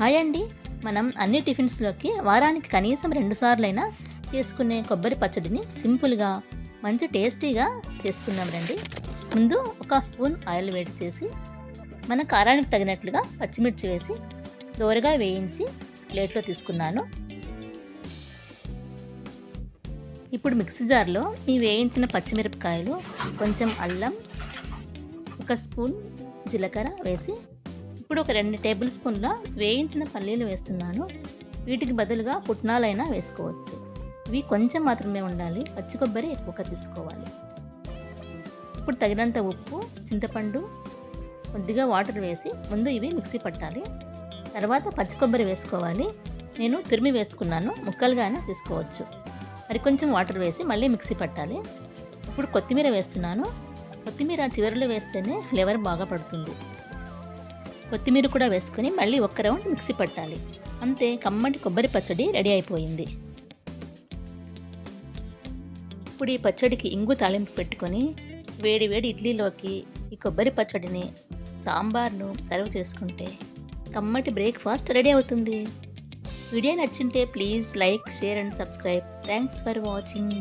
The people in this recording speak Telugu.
హాయ్ అండి. మనం అన్ని టిఫిన్స్లోకి వారానికి కనీసం రెండుసార్లైనా చేసుకునే కొబ్బరి పచ్చడిని సింపుల్గా మంచి టేస్టీగా చేసుకున్నాం రండి. ముందు ఒక స్పూన్ ఆయిల్ వేడి చేసి మన కారానికి తగినట్లుగా పచ్చిమిర్చి వేసి దోరగా వేయించి ప్లేట్లో తీసుకున్నాను. ఇప్పుడు మిక్సీ జార్లో ఈ వేయించిన పచ్చిమిరపకాయలు కొంచెం అల్లం ఒక స్పూన్ జీలకర్ర వేసి ఇప్పుడు ఒక రెండు టేబుల్ స్పూన్ల వేయించిన పల్లీలు వేస్తున్నాను. వీటికి బదులుగా పుట్నాలైనా వేసుకోవచ్చు. ఇవి కొంచెం మాత్రమే ఉండాలి. పచ్చి కొబ్బరి ఎక్కువగా తీసుకోవాలి. ఇప్పుడు తగినంత ఉప్పు చింతపండు కొద్దిగా వాటర్ వేసి ముందు ఇవి మిక్సీ పట్టాలి. తర్వాత పచ్చి కొబ్బరి వేసుకోవాలి. నేను తురిమి వేసుకున్నాను. ముక్కలుగా అయినా తీసుకోవచ్చు. మరి కొంచెం వాటర్ వేసి మళ్ళీ మిక్సీ పట్టాలి. ఇప్పుడు కొత్తిమీర వేస్తున్నాను. కొత్తిమీర చివరిలో వేస్తేనే ఫ్లేవర్ బాగా పడుతుంది. కొత్తిమీర కూడా వేసుకొని మళ్ళీ ఒక్క రౌండ్ మిక్సీ పట్టాలి. అంతే కమ్మటి కొబ్బరి పచ్చడి రెడీ అయిపోయింది. ఇప్పుడు ఈ పచ్చడికి ఇంగు తాలింపు పెట్టుకొని వేడి వేడి ఇడ్లీలోకి ఈ కొబ్బరి పచ్చడిని సాంబార్ను సర్వ్ చేసుకుంటే కమ్మటి బ్రేక్ఫాస్ట్ రెడీ అవుతుంది. Video నచ్చింటే please like share and subscribe. Thanks for watching.